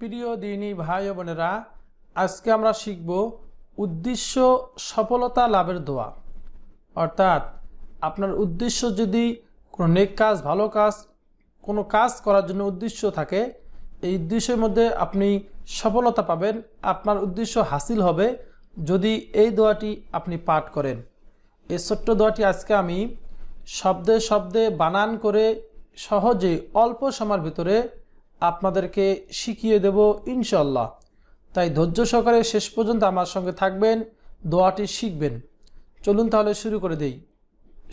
প্রিয় দিনী ভাই বোনেরা, আজকে আমরা শিখব উদ্দেশ্য সফলতা লাভের দোয়া। অর্থাৎ আপনার উদ্দেশ্য যদি কোনো নেক কাজ, ভালো কাজ, কোনো কাজ করার জন্য উদ্দেশ্য থাকে, এই উদ্দেশ্যের মধ্যে আপনি সফলতা পাবেন, আপনার উদ্দেশ্য হাসিল হবে যদি এই দোয়াটি আপনি পাঠ করেন। এই ছোট্ট দোয়াটি আজকে আমি শব্দে শব্দে বানান করে সহজে অল্প সময়ের ভিতরে আপনাদেরকে শিখিয়ে দেব ইনশাল্লাহ তাই ধৈর্য সহকারে শেষ পর্যন্ত আমার সঙ্গে থাকবেন দোয়াটি শিখবেন চলুন তাহলে শুরু করে দেই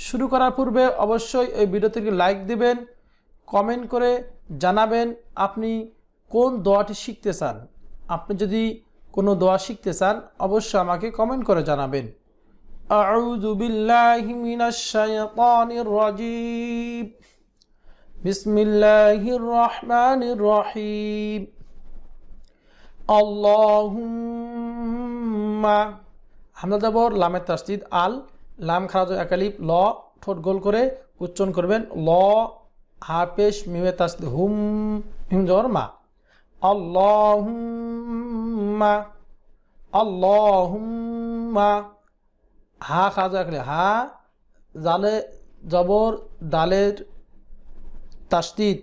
শুরু করার পূর্বে অবশ্যই এই ভিডিওটিকে লাইক দিবেন কমেন্ট করে জানাবেন আপনি কোন দোয়াটি শিখতে চান আপনি যদি কোনো দোয়া শিখতে চান অবশ্যই আমাকে কমেন্ট করে জানাবেন أعوذ بالله من الشيطان الرجيم بسم الله الرحمن الرحيم اللهم হামদা যাবর লামের তাসদিদ আল লাম খারাজ একালিপ ল ঠোঁট গোল করে উচ্চারণ করবেন ল হাফেশ মিমে তাসদিদ হুম হিম জবর মা আল্লাহুম্মা আল্লাহুম্মা হা খারাজ একালি হা জালে জবর দালের তাসদিদ,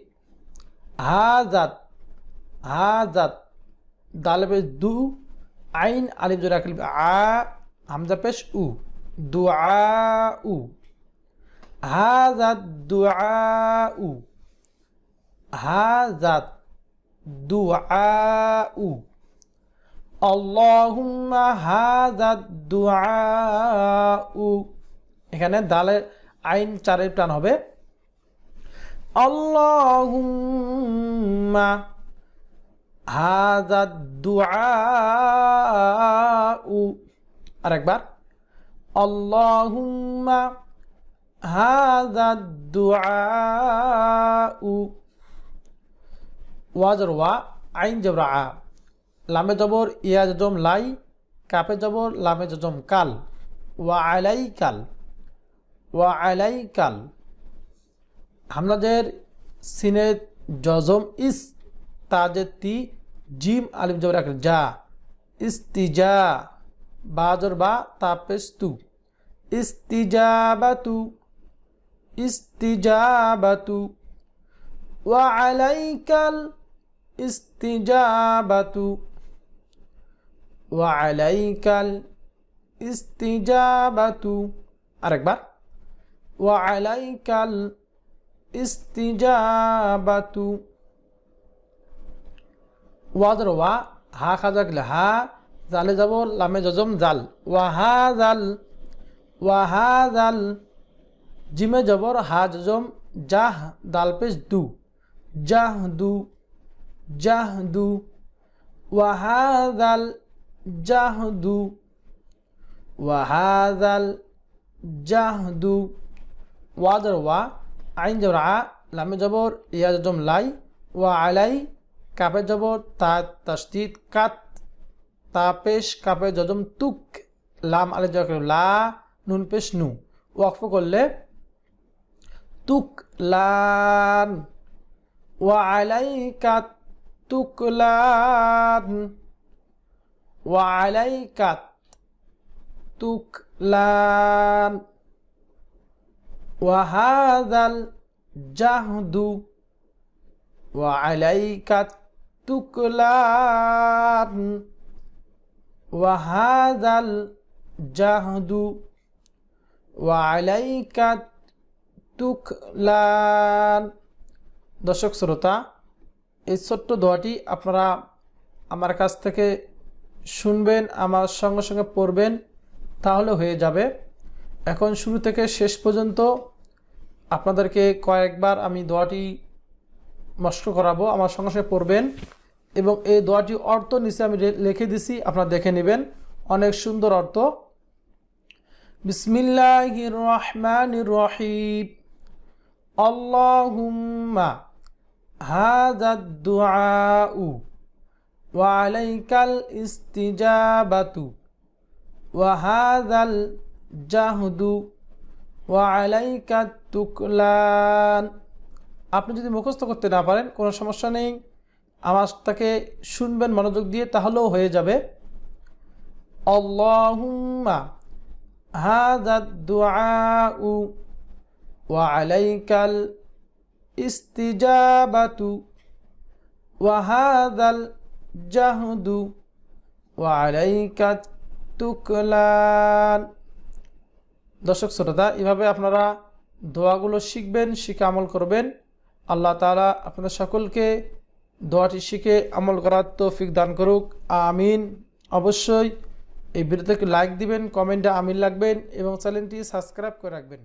হাজাত হাজাত দালে পেশ দু, আইন, আলিফ জোর আকিল, আ, হামজা পেশ, উ দু উ, হাজাত দু উ, হাজাত দু উ, আল্লাহুম্মা হাজাত দু উ, এখানে দালের আইন চারের টান হবে। اللهم هذا الدعاء আরেকবার اللهم هذا الدعاء ওয়াজর ওয়া আইন জবর আ লামে জবর ইয়া জজম লাই কাপে জবর লামে জজম কাল ওয়া আলাই কাল ওয়া আলাই কাল হামলাদের সিনে জজম ইস তাজে তি জিম আলিম জবর এক যা ইস্তিজা বাজর বা তাপেস্তু। ইস্তিজাবাতু ইস্তিজাবাতু। ওয়া আলাইকাল ইস্তিজাবাতু। ওয়া আলাইকাল ইস্তিজাবাতু। আরেকবার ওয়া আলাইকাল ইস্তিজাবাতু ওয়াদর ওয়া হা খাজা গেলে হা জালে যাব লামে জজম জাল ওয়া হা জাল ওয়া হা জাল জিমে জবর হা জজম জাহ দাল পেশ দু জাহ দু জাহ দু ওয়া হা জাল জাহ দু ওয়া হা জাল জাহ দু ওয়াদর ওয়া আইন জবর, আ, লামে জবর ইয়া জজম লাই, ওয়া আলাই, কাপে জবর, তা তাস্তিদ কাত তাপেশ কাপে জজম, তুক, লাম, আলে জবর লা, নুন, পেশ, নু। ওয়াকফ করলে তুক, লান, ওয়া আলাই, কাত, তুক, লান, ওয়া আলাই, কাত, তুক, লান। ওয়াহাদাল জাহদু ওয়ালাইকাত তুকলান ওয়াহাদাল জাহদু ওয়ালাইকাত তুকলান দর্শক, শ্রোতা, এই ছোট্ট দোয়াটি আপনারা আমার কাছ থেকে শুনবেন, আমার সঙ্গে সঙ্গে পড়বেন, তাহলে হয়ে যাবে। এখন শুরু থেকে শেষ পর্যন্ত আপনাদেরকে কয়েকবার আমি দোয়াটি মস্ক করাবো। আমার সঙ্গে সঙ্গে পড়বেন এবং এই দোয়াটি অর্থ নিচে আমি লিখে দিছি, আপনারা দেখে নেবেন। অনেক সুন্দর অর্থ। বিসমিল্লাহ রহমান রহিম আল্লাহুম্মা হাদা দুআউ ওয়া আলাইকাল ইস্তিজাবাতু ওয়া হাযাল জাহদু। ওয়া তুকলান। আপনি যদি মুখস্থ করতে না পারেন, কোনো সমস্যা নেই। আওয়াজটাকে শুনবেন, মনোযোগ দিয়ে, তাহলেও হয়ে যাবে। ওয়া ইস্তিজাবাতু জাহদু ওয়া তুকলান। দর্শক শ্রোতা, এভাবে আপনারা দোয়াগুলো শিখবেন, শিখে আমল করবেন। আল্লাহ তালা আপনাদের সকলকে দোয়াটি শিখে আমল করার তৌফিক দান করুক। আমিন। অবশ্যই এই ভিডিওতে লাইক দিবেন কমেন্টে আমিন লাগবেন এবং চ্যানেলটি সাবস্ক্রাইব করে রাখবেন।